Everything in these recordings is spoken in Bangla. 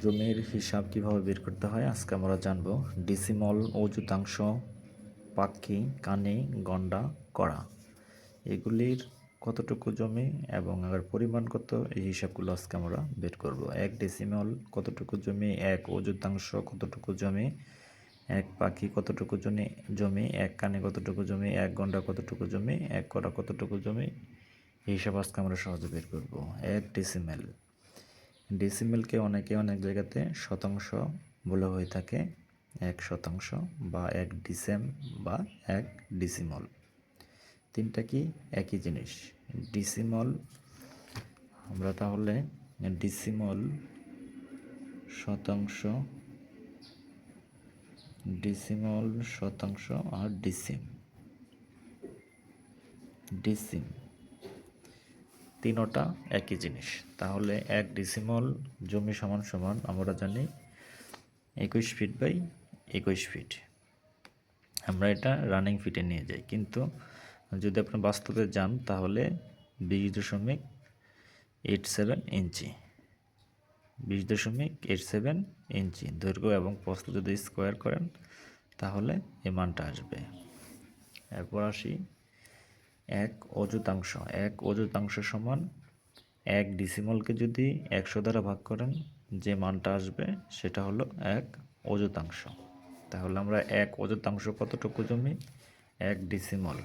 জমির হিসাব কীভাবে বের করতে হয়, আজকে আমরা জানব। ডিসিমল অযুতাংশ পাক্ষি কানে, গন্ডা করা এগুলির কতটুকু জমি এবং এর পরিমাণ কত, এই হিসাবগুলো আজকে আমরা বের করব। এক ডেসিমল কতটুকু জমি, এক অযুতাংশ, কতটুকু জমি, এক পাখি কতটুকু জমি জমি, এক কানে কতটুকু জমি, এক গন্ডা কতটুকু জমি, এক কড়া কতটুকু জমি, এই হিসাব আজকে আমরা সহজে বের করব। এক ডেসিমেল ডেসিমেলকে অনেকে অনেক জায়গাতে শতাংশ বলা হয়ে থাকে, এক শতাংশ বা এক ডিসেম বা এক ডিসিমল। তিনটা কি একই জিনিস? ডিসিমল, আমরা তাহলে ডিসিমল শতাংশ ডিসিমল শতাংশ আর ডিসিম। ডিসিম। তিনোটা একই জিনিস। তাহলে এক ডিসিমল জমি সমান সমান আমরা জানি একুশ ফিট বাই একুশ ফিট আমরা এটা রানিং ফিটে নিয়ে যাই। কিন্তু যদি আপনি বাস্তবে যান, তাহলে বিশ দশমিক এইট সেভেন ইঞ্চি। বিশ দশমিক এইট সেভেন ইঞ্চি। দৈর্ঘ্য এবং প্রস্থ যদি স্কোয়ার করেন, তাহলে এই মানটা আসবে। এরপর আসি এক অযুতাংশ। এক অযুতাংশ সমান এক ডিসিমলকে যদি একশো দ্বারা ভাগ করেন, যে মানটা আসবে সেটা হলো এক অযুতাংশ। তাহলে আমরা এক অযুতাংশ কতটুকু জমি? এক ডিসিমল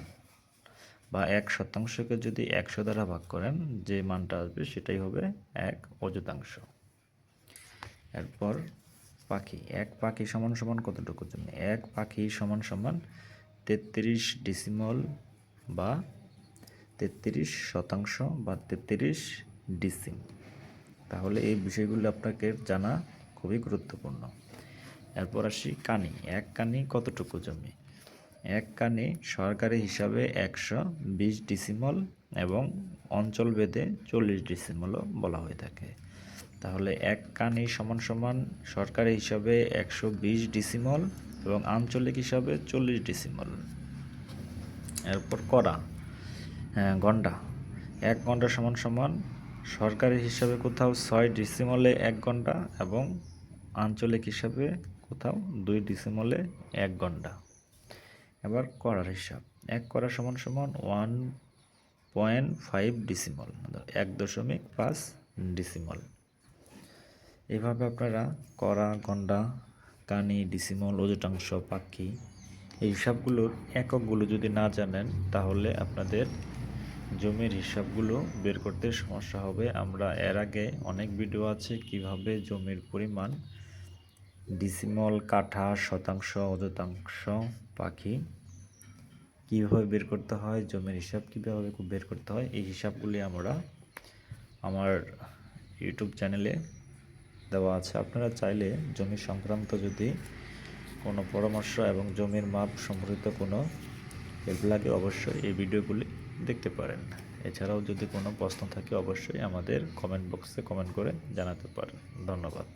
বা এক শতাংশকে যদি একশো দ্বারা ভাগ করেন, যে মানটা আসবে সেটাই হবে এক অযুতাংশ। এরপর পাখি। এক পাখি সমান সমান কতটুকু জমি? এক পাখি সমান সমান তেত্রিশ ডিসিমল বা তেত্রিশ শতাংশ বা তেত্রিশ ডিসিম। তাহলে এই বিষয়গুলো আপনাকে জানা খুবই গুরুত্বপূর্ণ। এরপর আসি কানি। এক কানি কতটুকু জমি? এক কানি সরকারি হিসাবে একশো বিশ ডিসিমল এবং অঞ্চল ভেদে চল্লিশ ডিসিমলও বলা হয়ে থাকে। তাহলে এক কানি সমান সমান সরকারি হিসাবে একশো বিশ ডিসিমল এবং আঞ্চলিক হিসাবে চল্লিশ ডিসিমল। এরপর করা হ্যাঁ গন্ডা এক ঘণ্টা সমান সমান সরকারি হিসাবে কোথাও ছয় ডিসিমলে এক ঘণ্টা এবং আঞ্চলিক হিসাবে কোথাও দুই ডিসিমলে এক ঘণ্টা। এবার করার হিসাব। এক করা সমান সমান ওয়ান পয়েন্ট ফাইভ ডিসিমল এক দশমিক পাঁচ ডিসিমল এভাবে আপনারা করা গন্ডা কানি ডিসিমল অজটাংশ পাখি এই হিসাবগুলোর এককগুলো যদি না জানেন, তাহলে আপনাদের জমির হিসাবগুলো বের করতে সমস্যা হবে। আমরা এর আগে অনেক ভিডিও আছে কীভাবে জমির পরিমাণ ডিসিমল কাঠা, শতাংশ অযতাংশ পাখি কীভাবে বের করতে হয়, জমির হিসাব কীভাবে বের করতে হয়, এই হিসাবগুলি আমরা আমার ইউটিউব চ্যানেলে দেওয়া আছে। আপনারা চাইলে জমি সংক্রান্ত যদি কোনো পরামর্শ এবং জমির মাপ সম্পর্কিত কোনো হেল্প লাগে অবশ্যই এই ভিডিওগুলি দেখতে পারেন। এছাড়াও যদি কোনো প্রশ্ন থাকে, অবশ্যই আমাদের কমেন্ট বক্সে কমেন্ট করে জানাতে পারেন। ধন্যবাদ।